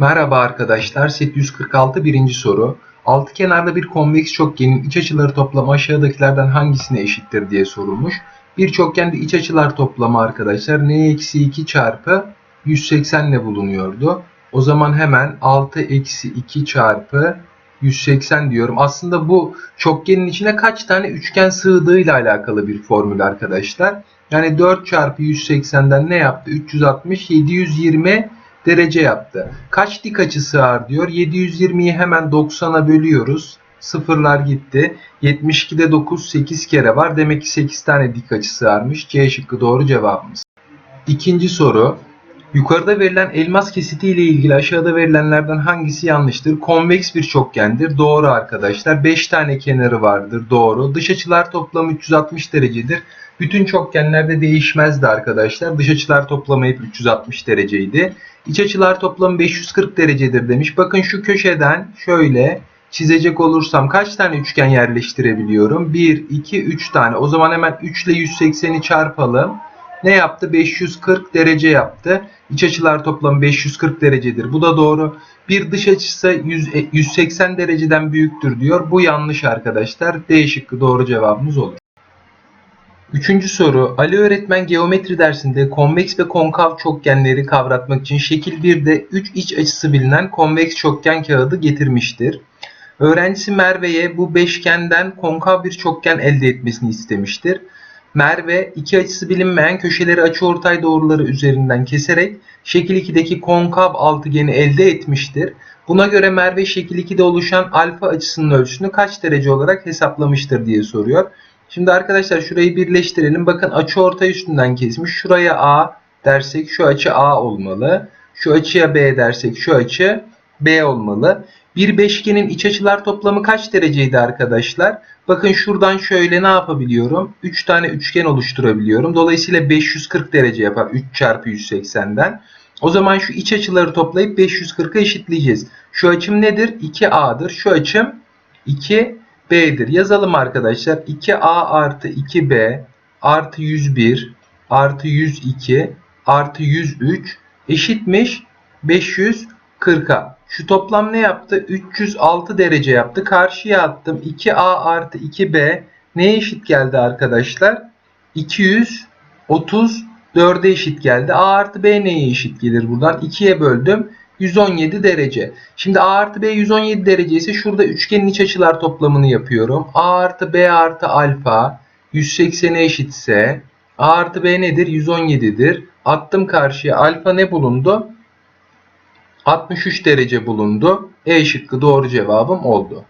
Merhaba arkadaşlar. Set 146 birinci soru. Altı kenarlı bir konveks çokgenin iç açıları toplamı aşağıdakilerden hangisine eşittir diye sorulmuş. Bir çokgende iç açılar toplamı arkadaşlar n-2 çarpı 180 ile bulunuyordu. O zaman hemen 6 eksi 2 çarpı 180 diyorum. Aslında bu çokgenin içine kaç tane üçgen sığdığıyla alakalı bir formül arkadaşlar. Yani 4 çarpı 180'den ne yaptı? 360, 720 derece yaptı. Kaç dik açı sığar diyor. 720'yi hemen 90'a bölüyoruz. Sıfırlar gitti. 72'de 9 8 kere var. Demek ki 8 tane dik açı sığarmış. C şıkkı doğru cevabımız. İkinci soru. Yukarıda verilen elmas kesiti ile ilgili aşağıda verilenlerden hangisi yanlıştır? Konveks bir çokgendir. Doğru arkadaşlar. 5 tane kenarı vardır. Doğru. Dış açılar toplamı 360 derecedir. Bütün çokgenlerde değişmezdi arkadaşlar. Dış açılar toplamı hep 360 dereceydi. İç açılar toplamı 540 derecedir demiş. Bakın şu köşeden şöyle çizecek olursam kaç tane üçgen yerleştirebiliyorum? 1, 2, 3 tane. O zaman hemen 3 ile 180'i çarpalım. Ne yaptı? 540 derece yaptı. İç açılar toplamı 540 derecedir. Bu da doğru. Bir dış açısı 100, 180 dereceden büyüktür diyor. Bu yanlış arkadaşlar. D şıkkı doğru cevabımız olur. Üçüncü soru. Ali öğretmen geometri dersinde konveks ve konkav çokgenleri kavratmak için şekil 1'de 3 iç açısı bilinen konveks çokgen kağıdı getirmiştir. Öğrencisi Merve'ye bu beşgenden konkav bir çokgen elde etmesini istemiştir. Merve iki açısı bilinmeyen köşeleri açıortay doğruları üzerinden keserek şekil 2'deki konkav altıgeni elde etmiştir. Buna göre Merve şekil 2'de oluşan alfa açısının ölçüsünü kaç derece olarak hesaplamıştır diye soruyor. Şimdi arkadaşlar şurayı birleştirelim. Bakın açı ortay üstünden kesmiş. Şuraya A dersek şu açı A olmalı. Şu açıya B dersek şu açı B olmalı. Bir beşgenin iç açılar toplamı kaç dereceydi arkadaşlar? Bakın şuradan şöyle ne yapabiliyorum? 3 tane üçgen oluşturabiliyorum. Dolayısıyla 540 derece yapar 3 çarpı 180'den. O zaman şu iç açıları toplayıp 540'a eşitleyeceğiz. Şu açım nedir? 2A'dır. Şu açım 2 B'dir. Yazalım arkadaşlar. 2A artı 2B artı 101 artı 102 artı 103 eşitmiş 540'a. Şu toplam ne yaptı? 306 derece yaptı. Karşıya attım. 2A artı 2B neye eşit geldi arkadaşlar? 234'e eşit geldi. A artı B neye eşit gelir buradan? 2'ye böldüm. 117 derece. Şimdi A artı B 117 derece ise şurada üçgenin iç açılar toplamını yapıyorum. A artı B artı alfa 180'e eşitse A artı B nedir? 117'dir. Attım karşıya. Alfa ne bulundu? 63 derece bulundu. E şıkkı doğru cevabım oldu.